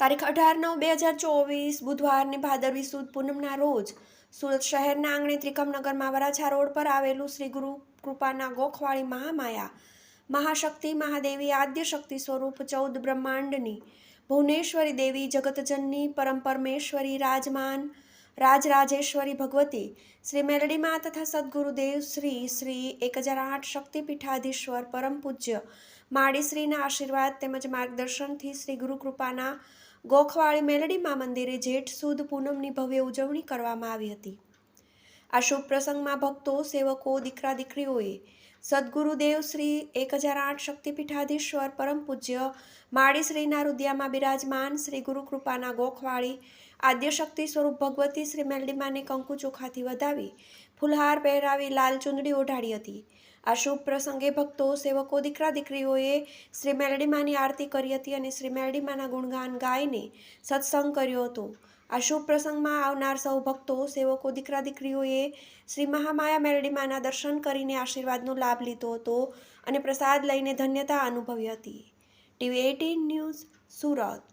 તારીખ અઢાર નવ બે હજાર ચોવીસ, બુધવારની ભાદરવી સુદ પૂનમના રોજ સુરત શહેરના આંગણે ત્રિકમનગરમાં વરાછા રોડ પર આવેલું શ્રી ગુરુ કૃપાના ગોખવાળી મહામાયા, મહાશક્તિ, મહાદેવી, આદ્ય શક્તિ સ્વરૂપ ચૌદ બ્રહ્માંડની ભુવનેશ્વરી દેવી, જગતજનની પરમ પરમેશ્વરી, રાજમાન રાજરાજેશ્વરી ભગવતી શ્રી મેલડીમાં તથા સદગુરુદેવ શ્રી શ્રી એક હજાર આઠ શક્તિપીઠાધીશ્વર પરમ પૂજ્ય માડીશ્રીના આશીર્વાદ તેમજ માર્ગદર્શનથી શ્રી ગુરુ કૃપાના ગોખવાળી મેલડીમાં મંદિરે જેઠ સુદ પૂનમની ભવ્ય ઉજવણી કરવામાં આવી હતી. આ શુભ પ્રસંગમાં ભક્તો, સેવકો, દીકરા, દીકરીઓએ સદગુરુદેવ શ્રી એક હજાર આઠ શક્તિપીઠાધીશ્વર પરમ પૂજ્ય માળીશ્રીના રુદિયામાં બિરાજમાન શ્રી ગુરુકૃપાના ગોખવાળી આદ્યશક્તિ સ્વરૂપ ભગવતી શ્રી મેલડીમાને કંકુ ચોખાથી વધાવી ફુલહાર પહેરાવી લાલ ચુંદડી ઓઢાડી હતી. આ શુભ પ્રસંગે ભક્તો, સેવકો, દીકરા, દીકરીઓએ શ્રી મેલડીમાની આરતી કરી હતી અને શ્રી મેલડીમાના ગુણગાન ગાઈને સત્સંગ કર્યો હતો. આ શુભ પ્રસંગમાં આવનાર સૌ ભક્તો, સેવકો દીકરા દીકરીઓએ શ્રી મહામાયા મેરડીમાના દર્શન કરીને આશીર્વાદનો લાભ લીધો હતો અને પ્રસાદ લઈને ધન્યતા અનુભવી હતી. TV eighteen news Surat.